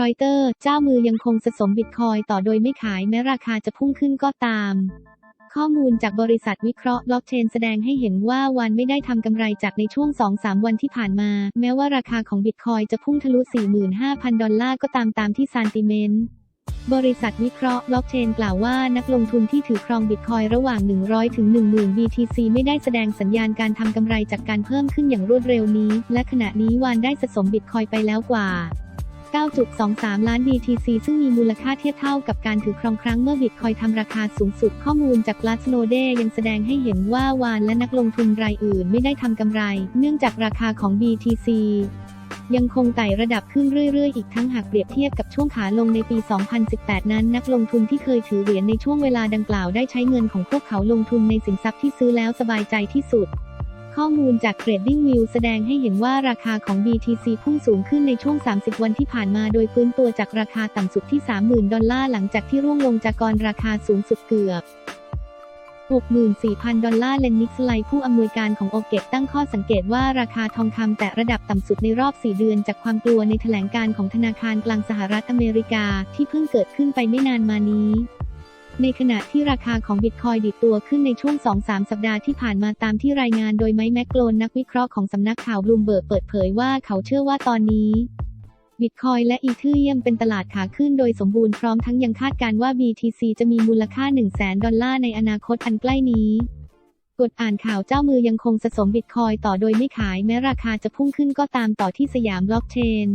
รอยเตอร์เจ้ามือยังคงสะสมบิตคอยต่อโดยไม่ขายแม้ราคาจะพุ่งขึ้นก็ตาม ข้อมูลจากบริษัทวิเคราะห์บล็อกเชนแสดงให้เห็นว่าวันไม่ได้ทำกำไรจากในช่วง 2-3 วันที่ผ่านมา แม้ว่าราคาของบิตคอยจะพุ่งทะลุ 45,000 ดอลลาร์ก็ตามตามที่ซานติเมนต์บริษัทวิเคราะห์บล็อกเชนกล่าวว่านักลงทุนที่ถือครองบิตคอยระหว่าง 100 ถึง 10,000 BTC ไม่ได้แสดงสัญญาณการทำกำไรจากการเพิ่มขึ้นอย่างรวดเร็วนี้ และขณะนี้วานได้สะสมบิตคอยไปแล้วกว่า 9.23 ล้าน BTC ซึ่งมีมูลค่าเทียบเท่ากับการถือครองครั้งเมื่อบิตคอยทำราคาสูงสุดข้อมูลจาก g l a s s n o d e ยังแสดงให้เห็นว่าวานและนักลงทุนรายอื่นไม่ได้ทำกำไร เนื่องจากราคาของ BTC ยังคงไต่ระดับขึ้นเรื่อย ๆ อีกทั้งหากเปรียบเทียบกับช่วงขาลงในปี 2018 นั้น นักลงทุนที่เคยถือเหรียญในช่วงเวลาดังกล่าวได้ใช้เงินของพวกเขาลงทุนในสินทรัพย์ที่ซื้อแล้วสบายใจที่สุด ข้อมูลจาก Trading View แสดงให้เห็นว่าราคาของ BTC พุ่งสูงขึ้นในช่วง 30 วันที่ผ่านมาโดยฟื้นตัวจากราคาต่ำสุดที่ 30,000 ดอลลาร์หลังจากที่ร่วงลงจากกรราคาสูงสุดเกือบ 64,000 ดอลลาร์เลนนิกสไลผู้อำนวยการของโอเกตตั้งข้อสังเกตว่าราคาทองคำแตะระดับต่ำสุดในรอบ 4 เดือนจากความกลัวในแถลงการของธนาคารกลางสหรัฐอเมริกาที่เพิ่งเกิดขึ้นไปไม่นานมานี้ ในขณะที่ราคาของบิตคอยดิดตัวขึ้นในช่วง 2-3 สัปดาห์ที่ผ่านมาตามที่รายงานโดยไมค์แมกโกลนนักวิเคราะห์ของสำนักข่าวบลูมเบิร์กเปิดเผยว่าเขาเชื่อว่าตอนนี้บิตคอยและอีเธอเรียมเป็นตลาดขาขึ้นโดยสมบูรณ์พร้อมทั้งยังคาดการณ์ว่า BTC จะมีมูลค่า 1 0 0 0 0แดอลลาร์ในอนาคตอันใกล้นี้ กดอ่านข่าวเจ้ามือยังคงสะสมบิตคอยต่อโดยไม่ขายแม้ราคาจะพุ่งขึ้นก็ตามต่อที่สยามบล็อกเชน